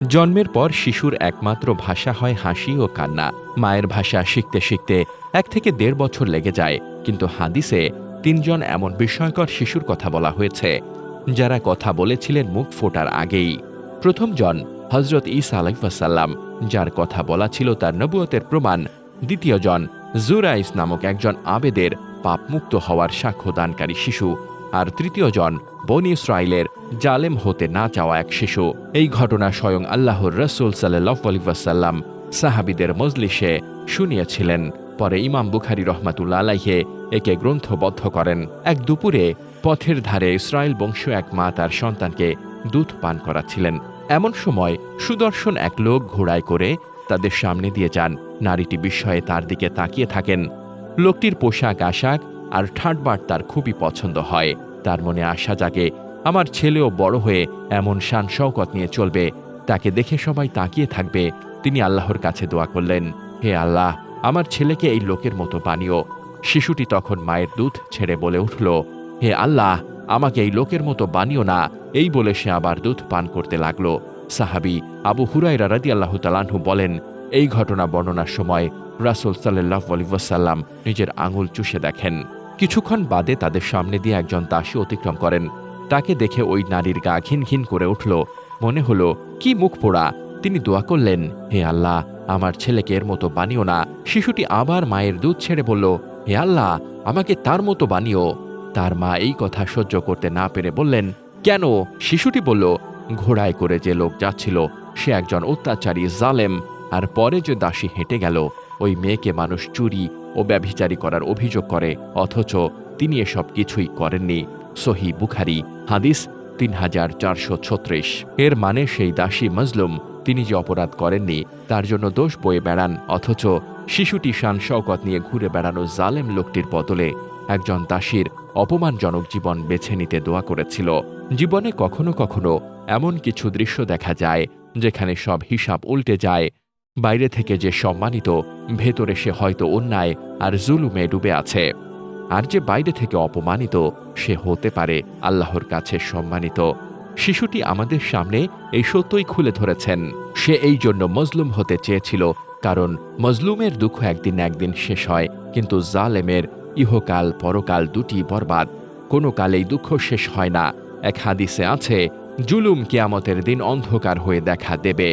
জন্মের পর শিশুর একমাত্র ভাষা হয় হাসি ও কান্না। মায়ের ভাষা শিখতে শিখতে এক থেকে দেড় বছর লেগে যায়, কিন্তু হাদিসে তিনজন এমন বিস্ময়কর শিশুর কথা বলা হয়েছে, যারা কথা বলেছিলেন মুখ ফোটার আগেই। প্রথম জন হজরত ইসা আলাইসাল্লাম যার কথা বলা ছিল তার নবুয়তের প্রমাণ। দ্বিতীয় জন জুরাইস নামক একজন আবেদের পাপমুক্ত হওয়ার সাক্ষ্যদানকারী শিশু। আর তৃতীয় জন বনি ইসরায়েলের জালেম হতে না চাওয়া এক শিশু। এই ঘটনা স্বয়ং আল্লাহর রসুল সাল্লাহ সাহাবিদের মজলিসে শুনিয়েছিলেন। পরে ইমাম বুখারি রহমাতুল্লা আলাইহে একে গ্রন্থবদ্ধ করেন। এক দুপুরে পথের ধারে ইসরায়েল বংশীয় এক মা তার সন্তানকে দুধ পান করাচ্ছিলেন। এমন সময় সুদর্শন এক লোক ঘোড়ায় করে তাদের সামনে দিয়ে যান। নারীটি বিস্ময়ে তার দিকে তাকিয়ে থাকেন। লোকটির পোশাক আশাক আর ঠাটবাট তার খুবই পছন্দ হয়। তার মনে আশা জাগে, আমার ছেলেও বড় হয়ে এমন শান শওকত নিয়ে চলবে। তাকে দেখে সবাই তাকিয়ে থাকবে। তিনি আল্লাহর কাছে দোয়া করলেন, হে আল্লাহ, আমার ছেলেকে এই লোকের মতো বানিও। শিশুটি তখন মায়ের দুধ ছেড়ে বলে উঠল, হে আল্লাহ, আমাকে এই লোকের মতো বানিও না। এই বলে সে আবার দুধ পান করতে লাগল। সাহাবি আবু হুরাইরা রাদি আল্লাহ তালানহু বলেন, এই ঘটনা বর্ণনার সময় রাসুল সাল্লাহ আলিবাসাল্লাম নিজের আঙুল চুষে দেখেন। কিছুক্ষণ বাদে তাদের সামনে দিয়ে একজন দাসী অতিক্রম করেন। তাকে দেখে ওই নারীর গা ঘিন ঘিন করে উঠল। মনে হলো, কি মুখ পোড়া। তিনি দোয়া করলেন, হে আল্লাহ, আমার ছেলেকে এর মতো বানিও না। শিশুটি আবার মায়ের দুধ ছেড়ে বলল, হে আল্লাহ, আমাকে তার মতো বানিও। তার মা এই কথা সহ্য করতে না পেরে বললেন, কেন? শিশুটি বলল, ঘোড়ায় করে যে লোক যাচ্ছিল, সে একজন অত্যাচারী জালেম। আর পরে যে দাসী হেঁটে গেল, ওই মেয়েকে মানুষ চুরি ও ব্যভিচারী করার অভিযোগ করে, অথচ তিনি এসব কিছুই করেননি। সহি বুখারি, হাদিস তিন হাজার চারশো ছত্রিশ। এর মানে সেই দাসী মজলুম তিনি যে অপরাধ করেননি, তার জন্য দোষ বয়ে বেড়ান, অথচ শিশুটি শান শওকত নিয়ে ঘুরে বেড়ানো জালেম লোকটির বদলে একজন দাসীর অপমানজনক জীবন বেছে নিতে দোয়া করেছিল। জীবনে কখনো কখনো এমন কিছু দৃশ্য দেখা যায়, যেখানে সব হিসাব উল্টে যায় বাইরে থেকে যে সম্মানিত, ভেতরে সে হয়তো অন্যায় আর জুলুমে ডুবে আছে। আর যে বাইরে থেকে অপমানিত, সে হতে পারে আল্লাহর কাছে সম্মানিত। শিশুটি আমাদের সামনে এই সত্যই খুলে ধরেছেন। সে এই জন্য মজলুম হতে চেয়েছিল, কারণ মজলুমের দুঃখ একদিন একদিন শেষ হয়, কিন্তু জালেমের ইহকাল পরকাল দুটি বরবাদ। কোনো কালেই দুঃখ শেষ হয় না। এক হাদিসে আছে, জুলুম কিয়ামতের দিন অন্ধকার হয়ে দেখা দেবে।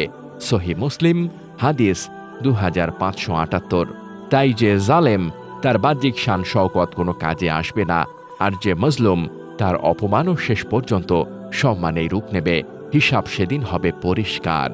সহি মুসলিম হাদিস দু হাজার পাঁচশো আটাত্তর। তাই যে জালেম, তার বাহ্যিক শান শওকত কোনো কাজে আসবে না, আর যে মজলুম, তার অপমানও শেষ পর্যন্ত সম্মানেই রূপ নেবে, হিসাব সেদিন হবে পরিষ্কার।